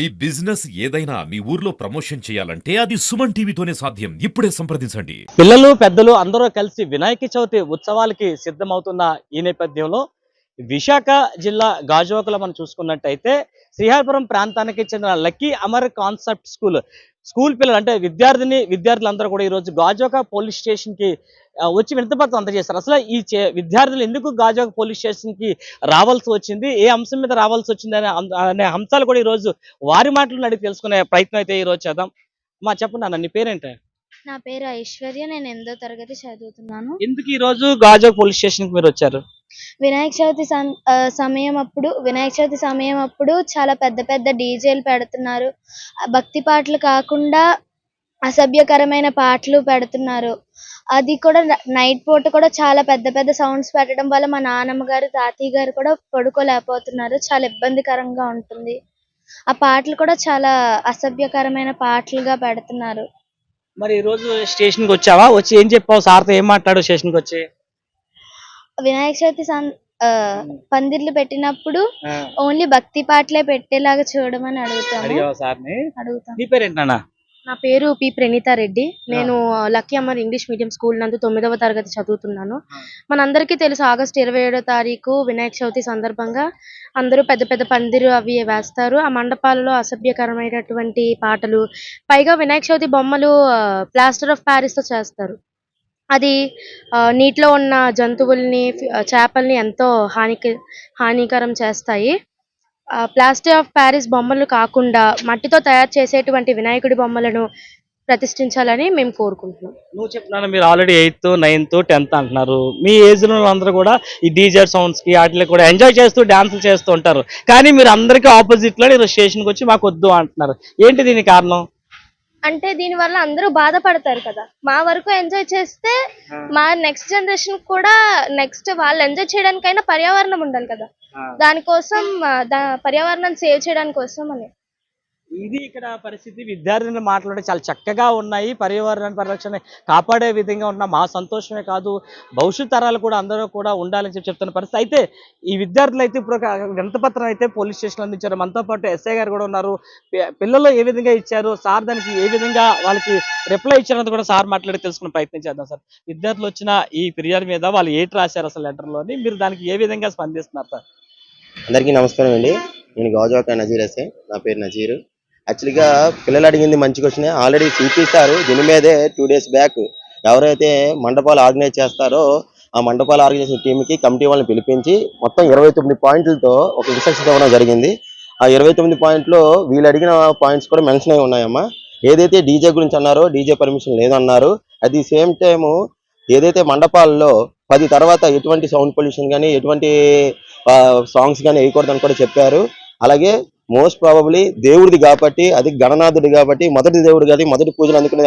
ఈ బిజినెస్ ఏదైనా మీ ఊర్లో ప్రమోషన్ చేయాలంటే అది సుమన్ టీవీతోనే సాధ్యం. ఇప్పుడే సంప్రదించండి. పిల్లలు పెద్దలు అందరూ కలిసి వినాయక చవితి ఉత్సవాలకి సిద్ధమవుతున్న ఈ నేపథ్యంలో విశాఖ జిల్లా గాజువాకలో మనం చూసుకున్నట్టయితే శ్రీహారపురం ప్రాంతానికి చెందిన lucky Amar concept school school పిల్లలు అంటే విద్యార్థిని విద్యార్థులందరూ కూడా ఈరోజు గాజువాక పోలీస్ స్టేషన్కి వచ్చి వినతిపత్రం అందజేస్తారు అసలు ఈ విద్యార్థులు ఎందుకు గాజువాక పోలీస్ స్టేషన్కి రావాల్సి వచ్చింది? ఏ అంశం మీద రావాల్సి వచ్చింది అనే అనే అంశాలు కూడా ఈరోజు వారి మాటలను అడిగి తెలుసుకునే ప్రయత్నం అయితే ఈరోజు చేద్దాం. మా చెప్పండి అన్న నీ పేరేంటి? నా పేరు ఐశ్వర్య నేను ఎనిమిదో తరగతి చదువుతున్నాను. ఎందుకు ఈ రోజు గాజువాక పోలీస్ స్టేషన్కి మీరు వచ్చారు? వినాయక చవితి సం- ఆ, సమయం అప్పుడు వినాయక చవితి సమయం అప్పుడు చాలా పెద్ద పెద్ద డీజేలు పెడుతున్నారు. భక్తి పాటలు కాకుండా అసభ్యకరమైన పాటలు పెడుతున్నారు. అది కూడా నైట్ పూట కూడా చాలా పెద్ద పెద్ద సౌండ్స్ పెట్టడం వల్ల మా నాన్నమ్మ గారు తాతయ్య గారు కూడా పడుకోలేకపోతున్నారు. చాలా ఇబ్బందికరంగా ఉంటుంది. ఆ పాటలు కూడా చాలా అసభ్యకరమైన పాటలుగా పెడుతున్నారు. మరి ఈ రోజు స్టేషన్కి వచ్చావా? వచ్చి ఏం చెప్పావు? సార్తో ఏం మాట్లాడు స్టేషన్కి వచ్చి? వినాయక చవితి సం- ఆ, పందిర్లు పెట్టినప్పుడు ఓన్లీ భక్తి పాటలే పెట్టేలాగా చూడమని అడుగుతాము. అడిగావా సార్ని? అడుగుతాం. నీ పేరు పి ప్రణీత రెడ్డి. నేను lucky Ammar English medium school నందు తొమ్మిదవ తరగతి చదువుతున్నాను. మనందరికీ తెలుసు ఆగస్ట్ ఇరవై ఏడో తారీఖు వినాయక చవితి సందర్భంగా అందరూ పెద్ద పెద్ద పందిరు అవి వేస్తారు. ఆ మండపాలలో అసభ్యకరమైనటువంటి పాటలు పైగా వినాయక చవితి బొమ్మలు ప్లాస్టర్ ఆఫ్ ప్యారిస్తో చేస్తారు. అది నీటిలో ఉన్న జంతువుల్ని చేపల్ని ఎంతో హానికి హానికరం చేస్తాయి. ప్లాస్టర్ ఆఫ్ ప్యారిస్ బొమ్మలు కాకుండా మట్టితో తయారు చేసేటువంటి వినాయకుడి బొమ్మలను ప్రతిష్ఠించాలని మేము కోరుకుంటున్నాం. నువ్వు చెప్తున్నాను మీరు ఆల్రెడీ ఎయిత్ నైన్త్ టెన్త్ అంటున్నారు. మీ ఏజ్లో అందరూ కూడా ఈ డీజర్ సౌండ్స్కి వాటిలో కూడా ఎంజాయ్ చేస్తూ డ్యాన్సులు చేస్తూ ఉంటారు. కానీ మీరు అందరికీ ఆపోజిట్లో నేను స్టేషన్కి వచ్చి మాకు వద్దు అంటున్నారు. ఏంటి దీని కారణం? అంటే దీని వల్ల అందరూ బాధపడతారు కదా. మా వరకు ఎంజాయ్ చేస్తే మా నెక్స్ట్ జనరేషన్ కూడా నెక్స్ట్ వాళ్ళు ఎంజాయ్ చేయడానికైనా పర్యావరణం ఉండాలి కదా. దానికోసం దా పర్యావరణం సేవ్ చేయడానికి కోసం అని. ఇది ఇక్కడ పరిస్థితి. విద్యార్థుల మాట్లాడే చాలా చక్కగా ఉన్నాయి. పర్యావరణ పరిరక్షణ కాపాడే విధంగా ఉన్న మా సంతోషమే కాదు భవిష్యత్ తరాలు కూడా అందరూ కూడా ఉండాలని చెప్పి చెప్తున్న పరిస్థితి. అయితే ఈ విద్యార్థులు అయితే ఇప్పుడు వినతపత్రం అయితే పోలీస్ స్టేషన్ అందించారు. మనతో పాటు ఎస్ఐ గారు కూడా ఉన్నారు. పిల్లలు ఏ విధంగా ఇచ్చారు? సార్ దానికి ఏ విధంగా వాళ్ళకి రిప్లై ఇచ్చారన్నది కూడా సార్ మాట్లాడి తెలుసుకునే ప్రయత్నం చేద్దాం సార్. విద్యార్థులు వచ్చిన ఈ ఫిర్యాదు మీద వాళ్ళు ఏంటి రాశారు అసలు లెటర్లోని? మీరు దానికి ఏ విధంగా స్పందిస్తున్నారు సార్? అందరికీ నమస్కారం అండి. నేను గాజువాక నజీర్ ఎస్ఏ నా పేరు నజీరు. యాక్చువల్గా పిల్లలు అడిగింది మంచి క్వశ్చన్ ఆల్రెడీ సిపి సార్ దీని మీదే టూ డేస్ బ్యాక్ ఎవరైతే మండపాలు ఆర్గనైజ్ చేస్తారో ఆ మండపాలు ఆర్గనైజేషన్ టీంకి కమిటీ వాళ్ళని పిలిపించి మొత్తం ఇరవై తొమ్మిది పాయింట్లతో ఒక ఇన్స్ట్రక్షన్స్ ఇవ్వడం జరిగింది. ఆ ఇరవై తొమ్మిది పాయింట్లో వీళ్ళు అడిగిన పాయింట్స్ కూడా మెన్షన్ అయి ఉన్నాయమ్మా. ఏదైతే డీజే గురించి అన్నారో డీజే పర్మిషన్ లేదన్నారు. అట్ ది సేమ్ టైము ఏదైతే మండపాల్లో పది తర్వాత ఎటువంటి సౌండ్ పొల్యూషన్ కానీ ఎటువంటి సాంగ్స్ కానీ వేయకూడదని కూడా చెప్పారు. అలాగే మోస్ట్ ప్రాబబ్లీ దేవుడిది కాబట్టి అది గణనాథుడు కాబట్టి మొదటి దేవుడు కాదు మొదటి పూజలు అందుకునే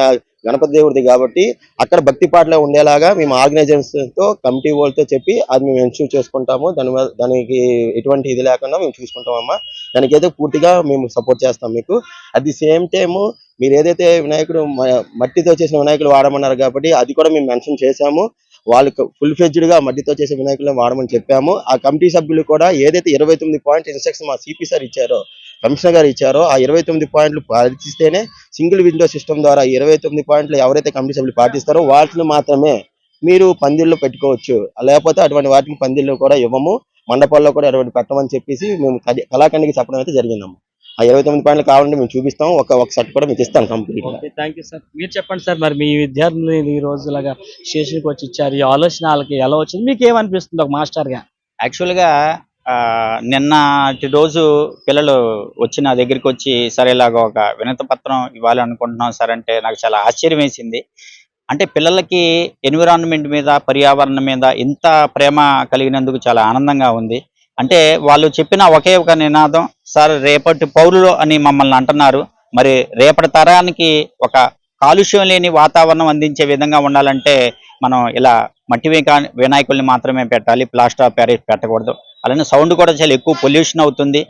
గణపతి దేవుడిది కాబట్టి అక్కడ భక్తి పాటలో ఉండేలాగా మేము ఆర్గనైజేషన్తో కమిటీ వాళ్ళతో చెప్పి అది మేము ఎన్ష్యూర్ చేసుకుంటాము. దాని దానికి ఎటువంటి ఇది లేకుండా మేము చూసుకుంటామమ్మా. దానికైతే పూర్తిగా మేము సపోర్ట్ చేస్తాం మీకు. అట్ ది సేమ్ టైము మీరు ఏదైతే వినాయకుడు మట్టితో చేసిన వినాయకుడు వాడమన్నారు కాబట్టి అది కూడా మేము మెన్షన్ చేశాము. వాళ్ళకి ఫుల్ ఫెజ్డ్గా మట్టితో చేసే వినాయకులను వాడమని చెప్పాము. ఆ కమిటీ సభ్యులు కూడా ఏదైతే ఇరవై తొమ్మిది పాయింట్ ఇన్స్ట్రక్షన్ మా సిపి సార్ ఇచ్చారో కమిషనర్ గారు ఇచ్చారో ఆ ఇరవై తొమ్మిది పాయింట్లు పాటిస్తేనే సింగిల్ విండో సిస్టమ్ ద్వారా ఇరవై తొమ్మిది పాయింట్లు ఎవరైతే కమిటీ సభ్యులు పాటిస్తారో వాటిని మాత్రమే మీరు పందిళ్ళు పెట్టుకోవచ్చు. లేకపోతే అటువంటి వాటిని పందిళ్ళు కూడా ఇవ్వము. మండపాల్లో కూడా అటువంటి పెట్టమని చెప్పేసి మేము కలి- కళాఖండికి చెప్పడం అయితే జరిగిందమ్మా. ఆ ఇరవై తొమ్మిది పాయింట్లు కావాలంటే మేము చూపిస్తాం. ఒక ఒక సెట్ కూడా మీకు ఇస్తాం కంప్లీట్ థ్యాంక్ యూ సార్. మీరు చెప్పండి సార్ మరి మీ విద్యార్థులు ఈ రోజు ఇలాగా స్టేషన్కి వచ్చి ఇచ్చారు ఈ ఆలోచన వాళ్ళకి ఎలా వచ్చింది? మీకు ఏమనిపిస్తుంది ఒక మాస్టర్గా యాక్చువల్గా నిన్నటి రోజు పిల్లలు వచ్చి నా దగ్గరికి వచ్చి సరే ఇలాగ ఒక వినతి పత్రం ఇవ్వాలి అనుకుంటున్నాం సార్ అంటే నాకు చాలా ఆశ్చర్యం వేసింది. అంటే పిల్లలకి ఎన్విరాన్మెంట్ మీద పర్యావరణం మీద ఇంత ప్రేమ కలిగినందుకు చాలా ఆనందంగా ఉంది. అంటే వాళ్ళు చెప్పిన ఒకే ఒక నినాదం సార్ రేపటి పౌరులు అని మమ్మల్ని అంటున్నారు. మరి రేపటి తరానికి ఒక కాలుష్యం లేని వాతావరణం అందించే విధంగా ఉండాలంటే మనం ఇలా మట్టి వినాయకుల్ని మాత్రమే పెట్టాలి. ప్లాస్టర్ ఆఫ్ ప్యారిస్ పెట్టకూడదు. అలానే సౌండ్ కూడా చాలా ఎక్కువ పొల్యూషన్ అవుతుంది.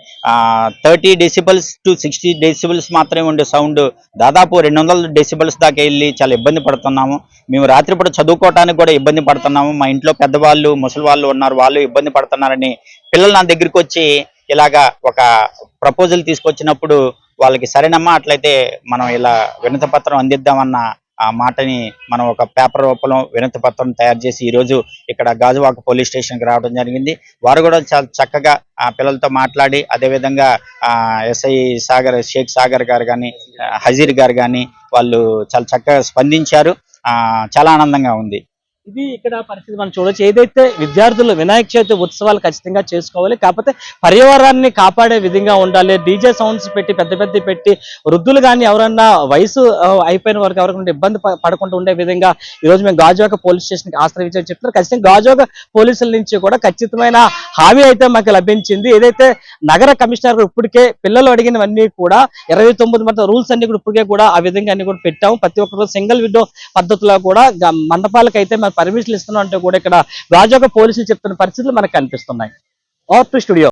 Thirty decibels to sixty decibels మాత్రమే ఉండే సౌండ్ దాదాపు రెండు వందల డెసిబల్స్ దాకా వెళ్ళి చాలా ఇబ్బంది పడుతున్నాము. మేము రాత్రిపూట చదువుకోవడానికి కూడా ఇబ్బంది పడుతున్నాము. మా ఇంట్లో పెద్దవాళ్ళు ముసలి వాళ్ళు ఉన్నారు. వాళ్ళు ఇబ్బంది పడుతున్నారని పిల్లలు నా దగ్గరికి వచ్చి ఇలాగా ఒక ప్రపోజల్ తీసుకొచ్చినప్పుడు వాళ్ళకి సరేనమ్మా అట్లయితే మనం ఇలా వినతి పత్రం అందిద్దామన్న ఆ మాటని మనం ఒక పేపర్ రూపంలో వినతి పత్రం తయారు చేసి ఈ రోజు ఇక్కడ గాజువాక పోలీస్ స్టేషన్కి రావడం జరిగింది. వారు కూడా చాలా చక్కగా ఆ పిల్లలతో మాట్లాడి అదేవిధంగా ఆ ఎస్ఐ సాగర్ షేక్ సాగర్ గారు కానీ హజీర్ గారు కానీ వాళ్ళు చాలా చక్కగా స్పందించారు. ఆ చాలా ఆనందంగా ఉంది. ఇది ఇక్కడ పరిస్థితి మనం చూడొచ్చు. ఏదైతే విద్యార్థులు వినాయక చవితి ఉత్సవాలు ఖచ్చితంగా చేసుకోవాలి కాకపోతే పర్యావరణాన్ని కాపాడే విధంగా ఉండాలి డీజే సౌండ్స్ పెట్టి పెద్ద పెద్ద పెట్టి వృద్ధులు కానీ ఎవరన్నా వయసు అయిపోయిన వరకు ఎవరికైనా ఇబ్బంది పడకుండా ఉండే విధంగా ఈ రోజు మేము గాజువాక పోలీస్ స్టేషన్కి ఆశ్రయించామని చెప్తున్నారు. ఖచ్చితంగా గాజువాక పోలీసుల నుంచి కూడా ఖచ్చితమైన హామీ అయితే మాకు లభించింది. ఏదైతే నగర కమిషనర్ ఇప్పటికే పిల్లలు అడిగినవన్నీ కూడా ఇరవై తొమ్మిది మంది రూల్స్ అన్ని కూడా ఇప్పటికే కూడా ఆ విధంగా అన్ని కూడా పెట్టాము. ప్రతి ఒక్కరు సింగిల్ విండో పద్ధతిలో కూడా గ- మండపాలకు అయితే పర్మిషన్లు ఇస్తున్నాం అంటే కూడా ఇక్కడ గాజువాక పోలీసులు చెప్తున్న పరిస్థితులు మనకు కనిపిస్తున్నాయి. Are to studio